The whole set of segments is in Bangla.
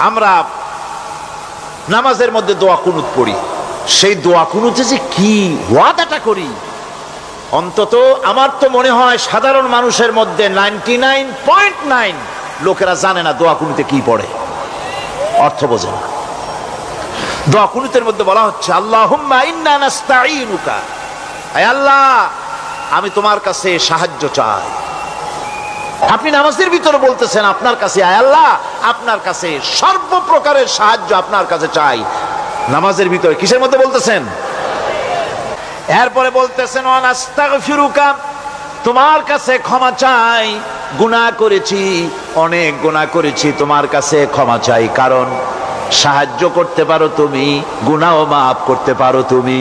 আমরা নামাজের মধ্যে দোয়া কুনুত পড়ি। সেই দোয়া কুনুতে যে কি ওয়াদাটা করি? অন্তত আমার তো মনে হয় সাধারণ মানুষের মধ্যে নাইনটি নাইন পয়েন্ট নাইন লোকেরা জানে না দোয়া কুনুতে কি পড়ে। অর্থ বোঝে না। দোয়া কুনুতের মধ্যে বলা হচ্ছে আয় আল্লাহ, আমি তোমার কাছে সাহায্য চাই। আপনি নামাজের ভিতরে বলতেছেন, আপনার কাছে আল্লাহ, আপনার কাছে সর্বপ্রকারের সাহায্য আপনার কাছে চাই। নামাজের ভিতরে কিসের মধ্যে বলতেছেন? এরপরে বলতেছেন অনাস্তাগফিরুকা তোমার কাছে ক্ষমা চাই। গুনাহ করেছি, অনেক গুনাহ করেছি, তোমার কাছে ক্ষমা চাই, কারণ সাহায্য করতে পারো তুমি, গুনাহ মাফ করতে পারো তুমি।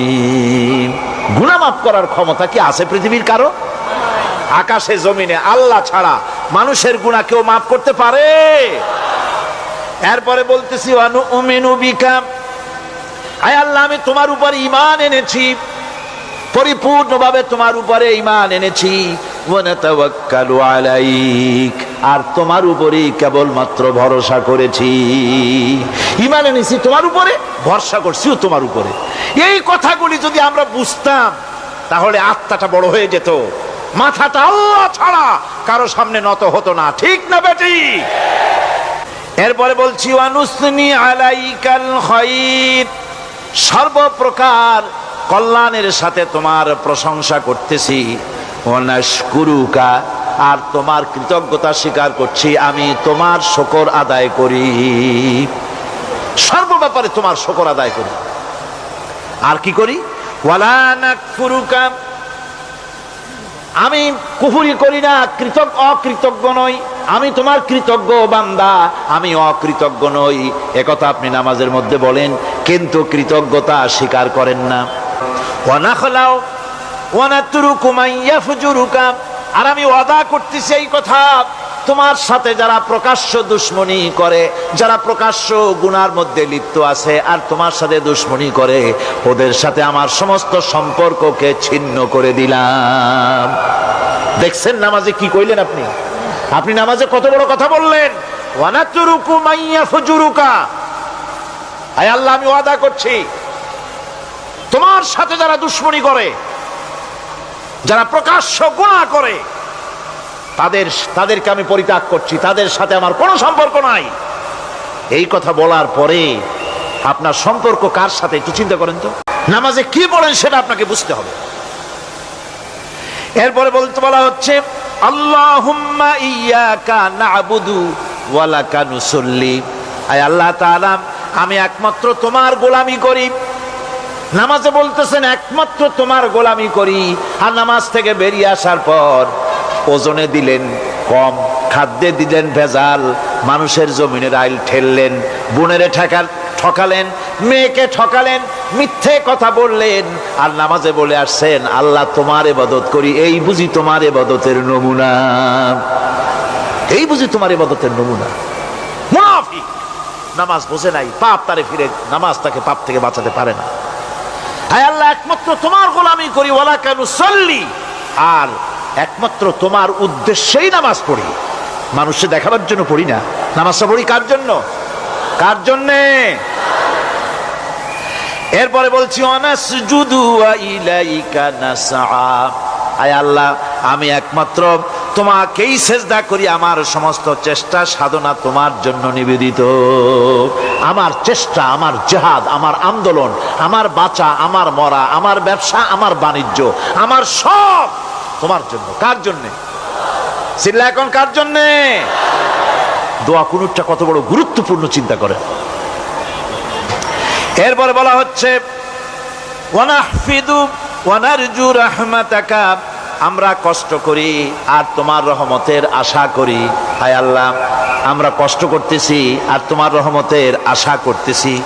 গুনাহ মাফ করার ক্ষমতা কি আছে পৃথিবীর কারও? আকাশে, জমিনে, আল্লাহ ছাড়া মানুষের গুণা কেউ মাফ করতে পারে? এরপরে বলতেছি অনু উমিনু বিকা। আয় আল্লাহ, আমি তোমার উপর ইমান এনেছি। পরিপূর্ণভাবে তোমার উপরে ইমান এনেছি। আর তোমার উপরেই কেবলমাত্র ভরসা করেছি। ইমান এনেছি তোমার উপরে, ভরসা করছিও তোমার উপরে। এই কথাগুলি যদি আমরা বুঝতাম, তাহলে আত্মাটা বড় হয়ে যেত। মাথাটা আল্লাহ ছাড়া কারও সামনে নত হতো না। ঠিক না বেটি? এরপরে বলছি সর্বপ্রকার কল্যাণের সাথে তোমার প্রশংসা করতেছি। আর তোমার কৃতজ্ঞতা স্বীকার করছি, আমি তোমার শকর আদায় করি। সর্ব ব্যাপারে তোমার শকর আদায় করি। আর কি করি? ওয়ালা নাকফুরুকা আমি কুহুরি করি না, কৃতজ্ঞ, অকৃতজ্ঞ নই। আমি তোমার কৃতজ্ঞ বান্দা, আমি অকৃতজ্ঞ নই। একথা আপনি নামাজের মধ্যে বলেন, কিন্তু কৃতজ্ঞতা স্বীকার করেন না। ওয়ানাখলাও ওয়ানাতুরুকু মাইয়াফজুরুকা। আর আমি ওয়াদা করতেছি এই কথা তোমার সাথে যারা প্রকাশ্য দুশ্মনী করে, যারা প্রকাশ্য গুনার মধ্যে লিপ্ত আছে, আর তোমার সাথে দুশ্মনী করে, ওদের সাথে আমার সমস্ত সম্পর্ককে ছিন্ন করে দিলাম। দেখছেন নামাজে কি কইলেন আপনি? আপনি নামাজে কত বড় কথা বললেন? আল্লাহ, আমি ওয়াদা করছি, তোমার সাথে যারা দুশ্মনী করে, যারা প্রকাশ্য গুণা করে তাদের, তাদেরকে আমি পরিত্যাগ করছি, তাদের সাথে আমার কোনো সম্পর্ক নাই। এই কথা বলার পরে আপনার সম্পর্ক কার সাথে, একটু চিন্তা করেন তো। নামাজে কি বলেন সেটা আপনাকে বুঝতে হবে। এরপরে বলতে বলা হচ্ছে, আল্লাহুম্মা ইয়াকা না'বুদু ওয়া লাকা নুসাল্লি। আয় আল্লাহ তাআলা, আমি একমাত্র তোমার গোলামি করি। নামাজে বলতেছেন, একমাত্র তোমার গোলামি করি। আর নামাজ থেকে বেরিয়ে আসার পর ওজনে দিলেন কম, খাদ্যে দিলেন ভেজাল, মানুষের জমিনের আইল ঠেললেন, বোনেরে ঠেকাল ঠকালেন, মেয়েকে ঠকালেন, মিথ্যে কথা বললেন, আর নামাজে বলে আসছেন, আল্লাহ তোমার এবাদত করি, এই বুঝি তোমার এবাদতের নমুনা। এই বুঝি তোমার এবাদতের নমুনা। নামাজ বোঝে নাই, পাপ তারে ফিরে, নামাজ তাকে পাপ থেকে বাঁচাতে পারে না। হায় আল্লাহ, একমাত্র তোমার গোলামি করি ওলা কেন সল্লি আর একমাত্র তোমার উদ্দেশ্যেই নামাজ পড়ি। মানুষকে দেখাবার জন্য পড়ি না। নামাজটা পড়ি কার জন্য? কার জন্যে? এরপরে বলছি ইলাইকা নাসআ। আয় আল্লাহ, আমি একমাত্র তোমাকেই সেজদা করি, আমার সমস্ত চেষ্টা সাধনা তোমার জন্য নিবেদিত। আমার চেষ্টা, আমার জেহাদ, আমার আন্দোলন, আমার বাঁচা, আমার মরা, আমার ব্যবসা, আমার বাণিজ্য, আমার সব তোমার জন্য। কার জন্যে? চিল্লা এখন কার জন্যে? দোয়া কুনুরটা কত বড় গুরুত্বপূর্ণ চিন্তা করে। এরপরে বলা হচ্ছে আমরা কষ্ট করি আর তোমার রহমতের আশা করি। হায় আল্লাহ, আমরা কষ্ট করতেছি আর তোমার রহমতের আশা করতেছি।